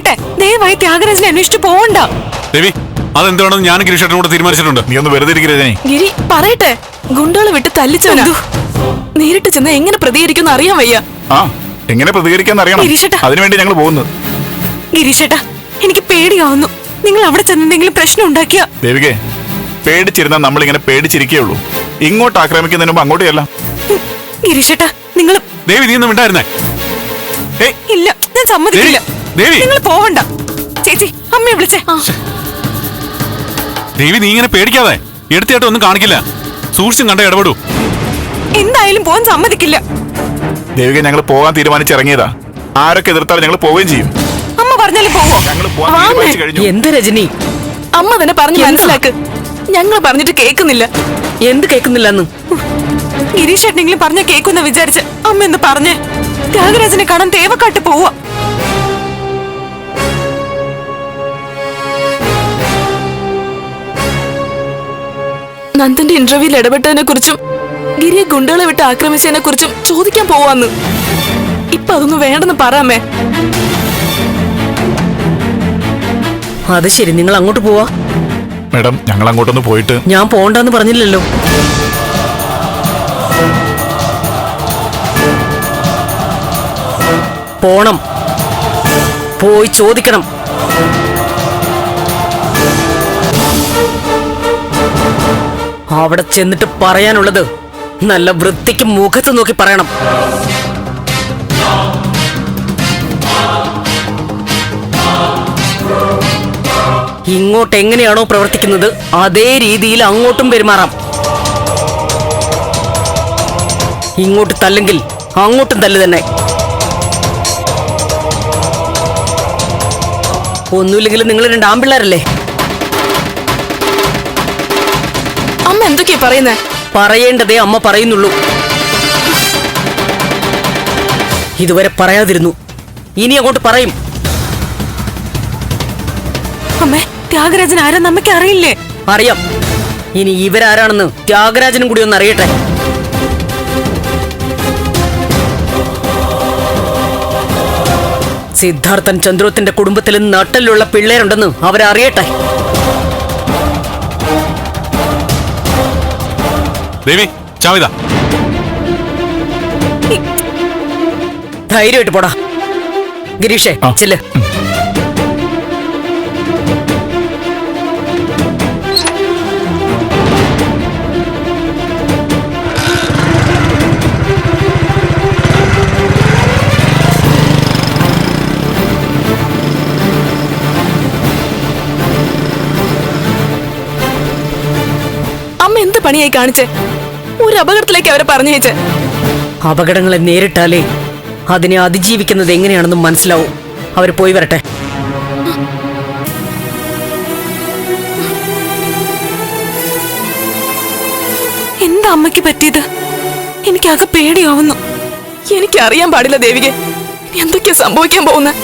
പറയട്ടെ ദയവായി ത്യാഗരാജനെ അന്വേഷിച്ചു പോകണ്ട ദേവി അതെന്താണെന്ന് ഞാൻ ഗിരീഷേട്ടനും കൂടെ തീരുമാനിച്ചിട്ടുണ്ട്. നീ ഒന്ന് വെറുതെ ഇരിക്കരുതേ ഗിരി പറയട്ടെ. ഗുണ്ടകളെ വിട്ട് തല്ലിച്ചവനാ. നേരിട്ട് ചെന്ന് എങ്ങനെ പ്രതികരിക്കുന്ന അറിയാൻ വയ്യ. ആ എങ്ങനെ പ്രതികരിക്കാന്ന് അറിയണം. ഗിരീഷേട്ടാ. അതിനുവേണ്ടി ഞങ്ങൾ പോകുന്നു ഗിരീഷേട്ടാ എനിക്ക് പേടിയാവുന്നു. നിങ്ങൾ അവിടെ ചെന്ന് എന്തെങ്കിലും പ്രശ്നം ഉണ്ടാക്കിയ. ദേവികെ പേടിച്ചിരുന്ന നമ്മൾ ഇങ്ങനെ പേടിച്ചിരിക്കേ ഉള്ളൂ ഇങ്ങോട്ട് ആക്രമിക്കുന്നതിന് മുമ്പ് അങ്ങോട്ട് ചെല്ലാം ഗിരീഷേട്ടാ നിങ്ങൾ ദേവി നീ ഒന്നും ഉണ്ടായിരുന്നേ ഏയ്. ഇല്ല ഞാൻ സമ്മതിക്കില്ല. ദേവി. നിങ്ങൾ പോവണ്ട. ചേച്ചി അമ്മയെ വിളിച്ചേ. ദേവി നീ ഇങ്ങനെ പേടിക്കാതെ എടുത്തിട്ട് ഒന്നും കാണിക്കില്ല. സൂക്ഷിച്ചും കണ്ട ഇടപെടൂ. എന്തായാലും പോവാൻ സമ്മതിക്കില്ല. ദേവിക ഞങ്ങൾ പോകാൻ തീരുമാനിച്ചിറങ്ങിയതാ. ആരൊക്കെ എതിർത്താലും ഞങ്ങൾ പോവുകയും ചെയ്യും. അമ്മ പറഞ്ഞാലും പോവോ? ഞങ്ങൾ പോകാൻ. തീരുമാനിച്ചു കഴിഞ്ഞു. എന്ത് രജനി? അമ്മ തന്നെ പറഞ്ഞു മനസ്സിലാക്ക്. ഞങ്ങൾ പറഞ്ഞിട്ട് കേൾക്കുന്നില്ല. എന്ത് കേൾക്കുന്നില്ലെന്ന്? ഗിരീഷ് ഏട്ടനെങ്കിലും പറഞ്ഞ കേക്കുന്ന വിചാരിച്ച്. അമ്മ എന്ന് പറഞ്ഞേ. ത്യാഗരാജനെ കാണാൻ തേവക്കാട്ട് പോവാ. നന്ദന്റെ ഇന്റർവ്യൂവിൽ ഇടപെട്ടതിനെ കുറിച്ചും ഗിരിയെ ഗുണ്ടകളെ വിട്ട് ആക്രമിച്ചതിനെ കുറിച്ചും ചോദിക്കാൻ പോവാന്ന്. ഇപ്പൊ അതൊന്നും വേണ്ടെന്ന് പറയാമേ. അത് ശരി നിങ്ങൾ അങ്ങോട്ട് പോവാ. മേഡം ഞങ്ങൾ അങ്ങോട്ടൊന്ന് പോയിട്ട് ഞാൻ പോണ്ടെന്ന് പറഞ്ഞില്ലല്ലോ. പോണം. പോയി ചോദിക്കണം. അവിടെ ചെന്നിട്ട് പറയാനുള്ളത് നല്ല വൃത്തിക്ക് മുഖത്ത് നോക്കി പറയണം. ഇങ്ങോട്ട് എങ്ങനെയാണോ പ്രവർത്തിക്കുന്നത് അതേ രീതിയിൽ അങ്ങോട്ടും പെരുമാറാം. ഇങ്ങോട്ട് തല്ലെങ്കിൽ അങ്ങോട്ടും തല്ല് തന്നെ. ഒന്നുമില്ലെങ്കിലും നിങ്ങൾ രണ്ട് ആമ്പിള്ളേരല്ലേ അമ്മ എന്തൊക്കെയാ പറയുന്നേ? പറയേണ്ടതേ അമ്മ പറയുന്നുള്ളൂ. ഇതുവരെ പറയാതിരുന്നു. ഇനി അങ്ങോട്ട് പറയും. അമ്മേ ത്യാഗരാജൻ ആരാ അമ്മയ്ക്ക് അറിയില്ലേ? അറിയാം. ഇനി ഇവരാരാണെന്ന് ത്യാഗരാജനും കൂടി ഒന്ന് അറിയട്ടെ. സിദ്ധാർത്ഥൻ ചന്ദ്രോത്തിന്റെ കുടുംബത്തിൽ നട്ടലിലുള്ള പിള്ളേരുണ്ടെന്ന് അവരറിയട്ടെ. ദേവി ചാവിത ധൈര്യമായിട്ട് പോടാ. ഗിരീഷേ. ചെല്ല്. എന്ത് പണിയായി കാണിച്ചേ? ഒരു അപകടത്തിലേക്ക് അവരെ പറഞ്ഞേച്ചേ അപകടങ്ങളെ നേരിട്ടാലേ അതിനെ അതിജീവിക്കുന്നത് എങ്ങനെയാണെന്ന് മനസ്സിലാവും. അവർ പോയി വരട്ടെ. എന്താ അമ്മയ്ക്ക് പറ്റിയത്? എനിക്കാകെ പേടിയാവുന്നു. എനിക്കറിയാൻ പാടില്ല ദേവികെ. എന്തൊക്കെയാ സംഭവിക്കാൻ പോകുന്നത്